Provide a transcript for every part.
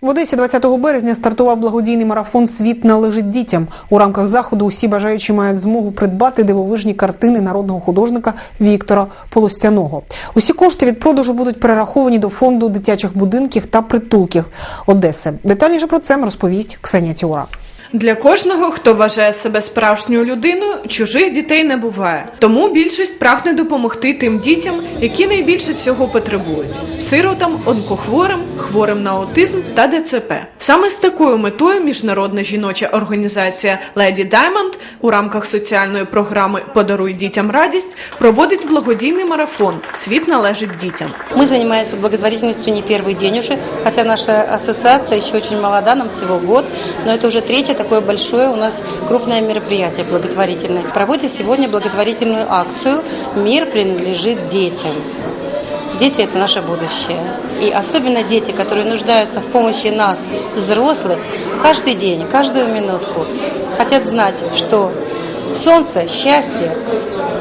В Одесі 20 березня стартував благодійний марафон Світ належить дітям. У рамках заходу усі бажаючі мають змогу придбати дивовижні картини народного художника Віктора Полостяного. Усі кошти від продажу будуть перераховані до фонду дитячих будинків та притулків Одеси. Детальніше про це розповість Ксенія Тіора. Для кожного, хто вважає себе справжньою людиною, чужих дітей не буває. Тому більшість прагне допомогти тим дітям, які найбільше цього потребують: сиротам, онкохворим, хворим на аутизм та ДЦП. Саме з такою метою міжнародна жіноча організація Lady Diamond у рамках соціальної програми Подаруй дітям радість проводить благодійний марафон Світ належить дітям. Мы занимаемся благотворительностью не первый день уже, хотя наша ассоциация еще очень молода, нам всего год, но это уже третье такое большое у нас крупное мероприятие благотворительное. Проводит сегодня благотворительную акцию «Мир принадлежит детям». Дети – это наше будущее. И особенно дети, которые нуждаются в помощи нас, взрослых, каждый день, каждую минутку, хотят знать, что солнце, счастье,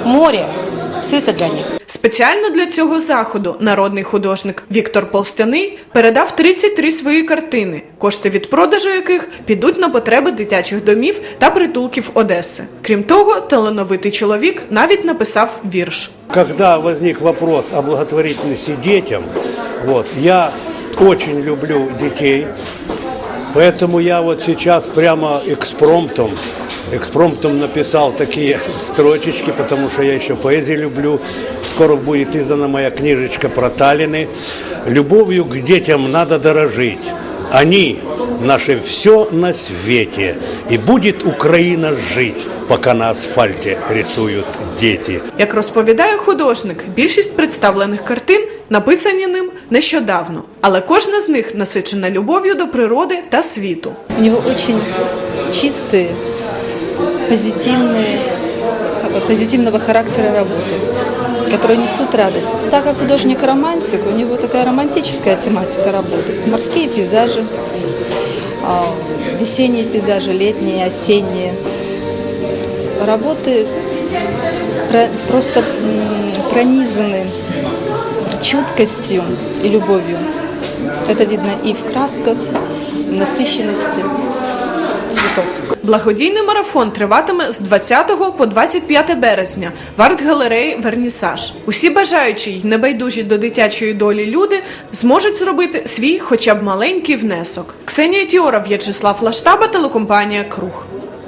море – все это для них. Спеціально для цього заходу народний художник Віктор Полстяний передав 33 свої картини, кошти від продажу яких підуть на потреби дитячих домів та притулків Одеси. Крім того, талановитий чоловік навіть написав вірш. Когда возник вопрос о благотворительности детям, вот, я очень люблю детей, поэтому я вот сейчас прямо экспромтом, экспромтом написал такие строчечки, потому что я еще поэзию люблю. Скоро будет издана моя книжечка про Таллины. Любовью к детям надо дорожить. Они наше все на свете. И будет Украина жить, пока на асфальте рисуют дети. Як розповідає художник, більшість представлених картин написані ним нещодавно, але кожна з них насичена любов'ю до природи та світу. У него очень чистые, позитивные, позитивного характера работы, которые несут радость. Так как художник-романтик, у него такая романтическая тематика работы. Морские пейзажи, а, весенние пейзажи, летние, осенние. Работы про- просто пронизаны чуткостью и любовью. Это видно и в красках, в насыщенности цветов. Благодійний марафон триватиме з 20 по 25 березня в арт-галереї Вернісаж. Усі бажаючі й небайдужі до дитячої долі люди зможуть зробити свій хоча б маленький внесок. Ксенія Тіора, В'ячеслав Лаштаба, телекомпанія Круг.